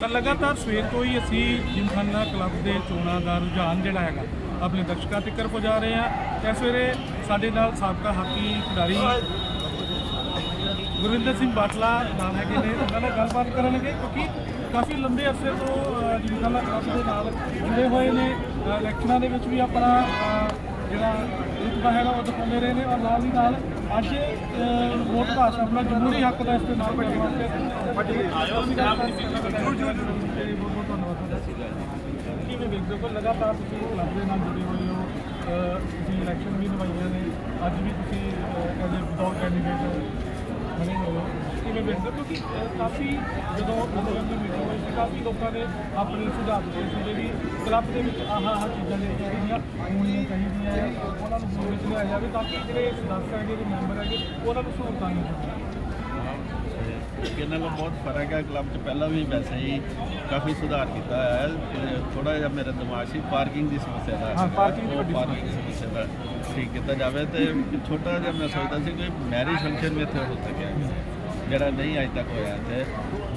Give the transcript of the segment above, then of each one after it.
ਲਗਾਤਾਰ ਸਵੇਰ ਤੋਂ ਹੀ ਅਸੀਂ ਜਿਮਖਾਨਾ ਕਲੱਬ ਦੇ ਚੋਣਾਂ ਦਾ ਰੁਝਾਨ ਜਿਹੜਾ ਹੈਗਾ, ਆਪਣੇ ਦਰਸ਼ਕਾਂ ਤੱਕ ਪਹੁੰਚਾ ਰਹੇ ਹਾਂ। ਇਸ ਵੇਲੇ ਸਾਡੇ ਨਾਲ ਸਾਬਕਾ ਹਾਕੀ ਖਿਡਾਰੀ ਗੁਰਵਿੰਦਰ ਸਿੰਘ ਬਾਟਲਾ ਨਾਲ ਹੈਗੇ ਨੇ। ਉਹਨਾਂ ਨਾਲ ਗੱਲਬਾਤ ਕਰਨਗੇ, ਕਿਉਂਕਿ ਕਾਫੀ ਲੰਬੇ ਅਰਸੇ ਤੋਂ ਜਿਮਖਾਨਾ ਕਲੱਬ ਦੇ ਨਾਲ ਜੁੜੇ ਹੋਏ ਨੇ। ਇਲੈਕਸ਼ਨਾਂ ਦੇ ਵਿੱਚ ਵੀ ਆਪਣਾ ਜਿਹੜਾ ਰੁਤਬਾ ਹੈਗਾ ਉਹ ਦਿਖਾਉਂਦੇ ਰਹੇ ਨੇ ਔਰ ਨਾਲ ਹੀ ਨਾਲ ਅੱਜ ਵੋਟ ਭਾਸ਼ਾ ਆਪਣਾ ਜਮਹੂਰੀ ਹੱਕ ਦਾ ਇਸਤੇਮਾਲ ਕਰਨ ਵਾਸਤੇ ਜੁੜ ਜੁੜ ਬਹੁਤ ਬਹੁਤ ਧੰਨਵਾਦ ਤੁਹਾਡਾ ਕਿਵੇਂ ਵੇਖਦੇ ਹੋ? ਕਿ ਲਗਾਤਾਰ ਤੁਸੀਂ ਕਲੱਬ ਦੇ ਨਾਲ ਜੁੜੇ ਹੋਏ ਹੋ ਤੁਸੀਂ ਇਲੈਕਸ਼ਨ ਵੀ ਨਿਭਾਈਆਂ ਨੇ, ਅੱਜ ਵੀ ਤੁਸੀਂ ਐਜ਼ ਅ ਵਿਦਆਊਟ ਕੈਂਡੀਡੇਟ ਬਣੇ ਹੋਏ ਹੋ। ਕਿਵੇਂ ਵੇਖਦੇ ਹੋ? ਕਿਉਂਕਿ ਕਾਫੀ ਜਦੋਂ ਨਗਰ ਦੀ ਮੀਟਿੰਗ ਹੋਈ ਸੀ, ਕਾਫੀ ਲੋਕਾਂ ਨੇ ਆਪਣੇ ਸੁਝਾਅ ਦਿੱਤੇ ਸੀ, ਜਿਹੜੀ ਕਲੱਬ ਦੇ ਵਿੱਚ ਆਹ ਆਹ ਚੀਜ਼ਾਂ ਨੇ ਜਿਹੜੀਆਂ ਹੋਣੀਆਂ ਚਾਹੀਦੀਆਂ ਹੈ ਉਹਨਾਂ ਨੂੰ ਵਿੱਚ ਲਿਆਇਆ ਜਾਵੇ ਤਾਂ ਕਿ ਜਿਹੜੇ ਸਦੱਸ ਹੈਗੇ ਜਿਹੜੇ ਮੈਂਬਰ ਹੈਗੇ ਉਹਨਾਂ ਨੂੰ ਸਹੂਲਤਾਂ ਮਿਲ ਸਕਣ ਨਾਲੋਂ ਬਹੁਤ ਫ਼ਰਕ ਹੈ ਕਲੱਬ 'ਚ ਪਹਿਲਾਂ ਵੀ ਵੈਸੇ ਹੀ ਕਾਫੀ ਸੁਧਾਰ ਕੀਤਾ ਹੈ ਥੋੜਾ ਜਿਹਾ ਮੇਰਾ ਦਿਮਾਗ ਸੀ ਪਾਰਕਿੰਗ ਦੀ ਸਮੱਸਿਆ ਦਾ ਹਾਂ, ਦੀ ਵੱਡੀ parking ਦੀ ਸਮੱਸਿਆ ਦਾ ਠੀਕ ਕੀਤਾ ਜਾਵੇ ਤੇ ਛੋਟਾ ਜਿਹਾ ਮੈਂ ਸੋਚਦਾ ਸੀ ਕਿ ਮੈਰਿਜ ਫੰਕਸ਼ਨ ਵੀ ਇੱਥੇ ਹੋ ਸਕਿਆ। ਜਿਹੜਾ ਨਹੀਂ ਅਜੇ ਤੱਕ ਹੋਇਆ ਇੱਥੇ,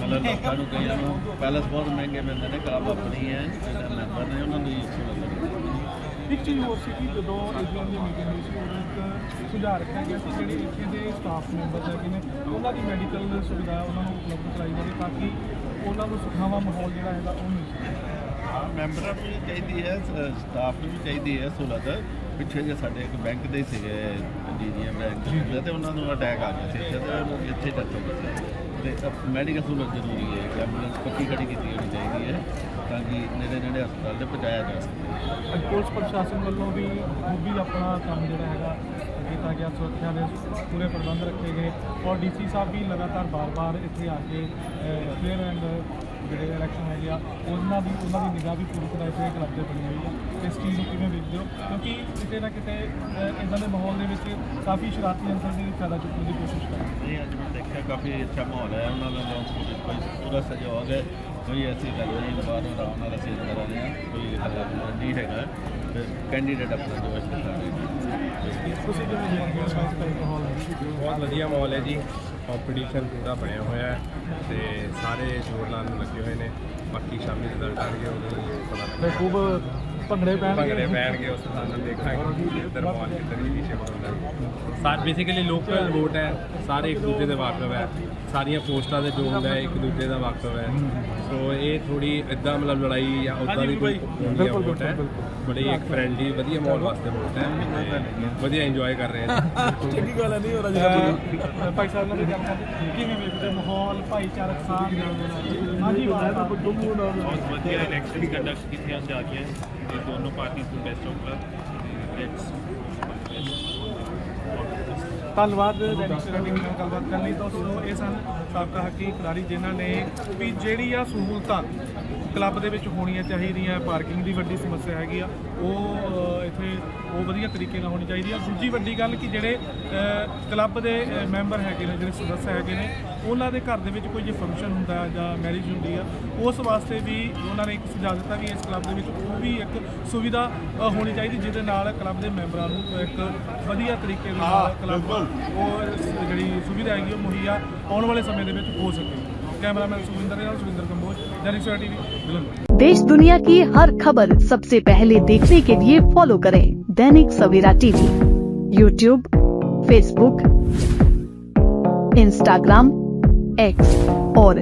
ਮਤਲਬ ਲੋਕਾਂ ਨੂੰ ਕਈਆਂ ਨੂੰ ਪੈਲਸ ਬਹੁਤ ਮਹਿੰਗੇ ਮਿਲਦੇ ਨੇ, ਕਲੱਬ ਆਪਣੀ ਹੈ ਜਿਹੜੇ ਮੈਂਬਰ ਨੇ, ਉਹਨਾਂ ਨੂੰ ਸਹੂਲਤ ਮਿਲਦੀ ਇੱਕ ਚੀਜ਼ ਹੋਰ ਸੀ ਕਿ ਜਦੋਂ ਏਜੀਐਮ ਦੀ ਮੀਟਿੰਗ ਹੋਈ ਸੀ, ਉਦੋਂ ਇੱਕ ਸੁਝਾਅ ਰੱਖਿਆ ਗਿਆ ਸੀ ਜਿਹੜੇ ਇੱਥੇ ਦੇ ਸਟਾਫ ਮੈਂਬਰ ਹੈਗੇ ਨੇ, ਉਹਨਾਂ ਦੀ ਮੈਡੀਕਲ ਸੁਵਿਧਾ ਉਹਨਾਂ ਨੂੰ ਉਪਲਬਧ ਕਰਾਈ ਜਾਵੇ ਤਾਂ ਕਿ ਉਹਨਾਂ ਨੂੰ ਸੁਖਾਵਾ ਮਾਹੌਲ ਜਿਹੜਾ ਹੈਗਾ ਉਹ ਮਿਲ ਸਕੇ। ਮੈਂਬਰਾਂ ਨੂੰ ਵੀ ਚਾਹੀਦੀ ਹੈ ਸਟਾਫ ਨੂੰ ਵੀ ਚਾਹੀਦੀ ਹੈ ਸਹੂਲਤ। ਪਿੱਛੇ ਜੇ ਸਾਡੇ ਇੱਕ ਬੈਂਕ ਦੇ ਸੀਗੇ ਡੀਜੀਐਮ ਬੈਂਕ ਦੇ ਤੇ ਉਹਨਾਂ ਨੂੰ ਅਟੈਕ ਆ ਗਿਆ ਸੀ। ਇੱਥੇ ਤੇ ਉਹ ਇੱਥੇ ਡੈਥ ਹੋ ਗਈ ਸੀ। ਤੇ ਮੈਡੀਕਲ ਸਹੂਲਤ ਜ਼ਰੂਰੀ ਹੈ ਕਿ ਐਂਬੂਲੈਂਸ ਪੱਕੀ ਖੜੀ ਕੀਤੀ ਹੋਣੀ ਚਾਹੀਦੀ ਹੈ, ਤਾਂ ਕਿ ਨੇੜੇ ਨੇੜੇ ਹਸਪਤਾਲ ਤੇ ਪਹੁੰਚਾਇਆ ਜਾ ਸਕੇ। ਅੱਜ ਪੁਲਿਸ ਪ੍ਰਸ਼ਾਸਨ ਵੱਲੋਂ ਵੀ ਉਹ ਵੀ ਆਪਣਾ ਕੰਮ ਜਿਹੜਾ ਹੈਗਾ, ਕੀਤਾ ਗਿਆ, ਸੁਰੱਖਿਆ ਦੇ ਪੂਰੇ ਪ੍ਰਬੰਧ ਰੱਖੇ ਗਏ। ਔਰ ਡੀਸੀ ਸਾਹਿਬ ਵੀ ਲਗਾਤਾਰ ਬਾਰ-ਬਾਰ ਇੱਥੇ ਆ ਕੇ ਫੇਅਰ ਐਂਡ ਜਿਹੜੇ ਇਲੈਕਸ਼ਨ ਹੈਗੇ ਆ ਉਹਨਾਂ ਦੀ ਉਹਨਾਂ ਦੀ ਨਿਗਾਹ ਵੀ ਪੂਰੀ ਤਰ੍ਹਾਂ ਇੱਥੇ ਕਲੱਬ ਤੇ ਬਣੀ ਹੋਈ ਆ। ਇਸ ਚੀਜ਼ ਨੂੰ ਕਿਵੇਂ ਵੇਖਦੇ ਹੋ? ਕਿਉਂਕਿ ਕਿਤੇ ਨਾ ਕਿਤੇ ਅਹ, ਇਦਾਂ ਦੇ ਮਾਹੌਲ ਦੇ ਵਿੱਚ ਕਾਫੀ ਸ਼ਰਾਰਤੀ ਅੰਸਰ ਦੀ ਫਾਇਦਾ ਚੁੱਕਣ ਦੀ ਕੋਸ਼ਿਸ਼ ਕਰ ਰਹੇ ਨਹੀਂ ਅੱਜ ਮੈਂ ਦੇਖਿਆ ਕਾਫੀ ਅੱਛਾ ਮਾਹੌਲ ਹੈ। ਉਹਨਾਂ ਦਾ ਬਹੁਤ ਕੋਈ ਪੂਰਾ ਸਹਿਯੋਗ ਹੈ। ਕੋਈ ਐਸੀ ਗੱਲ ਨਹੀਂ ਬਾਹਰੋਂ ਆਰਾਮ ਨਾਲ ਅਸੀਂ ਕਰ ਰਹੇ ਹਾਂ। ਕੋਈ ਹੱਲਾ ਨਹੀਂ ਹੈਗਾ ਕੈਂਡੀਡੇਟ ਆਪਣਾ ਜੋ ਇਸ ਦੇ ਤੁਸੀਂ ਕਿਵੇਂ ਦੇਖਦੇ ਹੋ? ਬਹੁਤ ਵਧੀਆ ਮਾਹੌਲ ਹੈ ਜੀ। ਕੰਪੀਟੀਸ਼ਨ ਪੂਰਾ ਬਣਿਆ ਹੋਇਆ ਹੈ ਤੇ ਸਾਰੇ ਜੋਰ ਲਾਉਣ ਨੂੰ ਲੱਗੇ ਹੋਏ ਨੇ। ਬਾਕੀ ਸ਼ਾਮੀ ਰਿਜ਼ਲਟ ਆਣਗੇ ਉਦੋਂ ਪਤਾ ਤੇ ਲੱਗੇਗਾ ਖੂਬ ਭੰਗੜੇ ਪੈਣਗੇ ਭੰਗੜੇ ਪੈਣਗੇ ਉਸ ਤੋਂ ਬਾਅਦ ਦੇਖਾਂਗੇ ਕਿ ਇੱਧਰ ਮਾਹੌਲ ਕਿੱਧਰ ਵੀ ਸ਼ਿਫਟ ਹੁੰਦਾ ਹੈ ਸਾਰੇ ਬੇਸਿਕਲੀ ਲੋਕਲ ਵੋਟ ਹੈ ਸਾਰੇ ਇੱਕ ਦੂਜੇ ਦੇ ਵਾਕਫ ਹੈ। ਸਾਰੀਆਂ ਪੋਸਟਾਂ ਦੇ ਜੋ ਹੁੰਦਾ ਹੈ ਇੱਕ ਦੂਜੇ ਦਾ ਵਾਕਫ ਹੈ। ਸੋ ਇਹ ਥੋੜੀ ਇਦਾਂ ਮਤਲਬ ਲੜਾਈ ਜਾਂ ਉਦਾਂ ਦੀ ਕੋਈ ਹੈ ਵੋਟ ਹੈ। ਬੜੀ ਇੱਕ ਫ੍ਰੈਂਡਲੀ ਵਧੀਆ ਮਾਹੌਲ ਵਾਸਤੇ ਵੋਟ ਹੈ। ਵਧੀਆ ਇੰਜੋਏ ਕਰ ਰਹੇ ਹਾਂ ਚੰਗੀ ਗੱਲ ਨਹੀਂ ਹੋ ਰਹੀ ਭਾਈ ਸਾਹਿਬ ਨਾਲ ਗੱਲ ਕਰਦੇ ਕਿਵੇਂ ਵੇਖਦੇ ਹੋ ਮਾਹੌਲ ਭਾਈਚਾਰਕ ਸਾਥ ਹਾਂਜੀ ਵਾਹ ਬਹੁਤ ਵਧੀਆ ਇਲੈਕਸ਼ਨ ਕੰਡਕਟ ਕੀਤੀਆਂ ਜਾ ਰਹੀਆਂ ਤੇ ਦੋਨੋਂ ਪਾਰਟੀਆਂ ਨੂੰ ਬੈਸਟ ਆਫ ਧੰਨਵਾਦ ਸਵੇਰਾ ਟੀਵੀ ਨਾਲ ਗੱਲਬਾਤ ਕਰਨ ਲਈ ਦੋਸਤੋ ਇਹ ਸਨ ਸਾਬਕਾ ਹਾਕੀ ਖਿਡਾਰੀ ਜਿਨ੍ਹਾਂ ਨੇ ਵੀ ਜਿਹੜੀ ਆ ਸਹੂਲਤਾਂ ਕਲੱਬ ਦੇ ਵਿੱਚ ਹੋਣੀਆਂ ਚਾਹੀਦੀਆਂ ਪਾਰਕਿੰਗ ਦੀ ਵੱਡੀ ਸਮੱਸਿਆ ਹੈਗੀ ਆ ਉਹ ਇੱਥੇ ਉਹ ਵਧੀਆ ਤਰੀਕੇ ਨਾਲ ਹੋਣੀ ਚਾਹੀਦੀ ਆ। ਦੂਜੀ ਵੱਡੀ ਗੱਲ ਕਿ ਜਿਹੜੇ ਕਲੱਬ ਦੇ ਮੈਂਬਰ ਹੈਗੇ ਨੇ ਜਿਹੜੇ ਸਦੱਸ ਹੈਗੇ ਨੇ ਉਹਨਾਂ ਦੇ ਘਰ ਦੇ ਵਿੱਚ ਕੋਈ ਜੇ ਫੰਕਸ਼ਨ ਹੁੰਦਾ ਜਾਂ ਮੈਰਿਜ ਹੁੰਦੀ ਆ ਉਸ ਵਾਸਤੇ ਵੀ ਉਹਨਾਂ ਨੇ ਇੱਕ ਸੁਝਾਅ ਦਿੱਤਾ ਵੀ ਇਸ ਕਲੱਬ ਦੇ ਵਿੱਚ ਉਹ ਵੀ ਇੱਕ ਸੁਵਿਧਾ ਹੋਣੀ ਚਾਹੀਦੀ ਜਿਹਦੇ ਨਾਲ ਕਲੱਬ ਦੇ ਮੈਂਬਰਾਂ ਨੂੰ ਇੱਕ ਵਧੀਆ ਤਰੀਕੇ ਨਾਲ ਕਲੱਬ ਉਹ ਜਿਹੜੀ ਸੁਵਿਧਾ ਹੈਗੀ ਉਹ ਮੁਹੱਈਆ ਆਉਣ ਵਾਲੇ ਸਮੇਂ ਦੇ ਵਿੱਚ ਹੋ ਸਕੇ ਕੈਮਰਾਮੈਨ ਸੁਖਵਿੰਦਰ ਦੇ ਨਾਲ ਸੁਖਵਿੰਦਰ ਕੰਬੋਜ ਜੈਨਿਕ ਸਵੇਰਾ ਟੀਵੀ ਬਿਲੰਦ देश दुनिया की हर खबर सबसे पहले देखने के लिए फॉलो करें Dainik Savera TV YouTube Facebook Instagram X और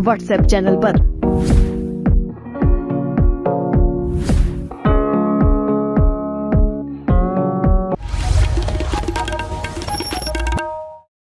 व्हाट्सएप चैनल पर।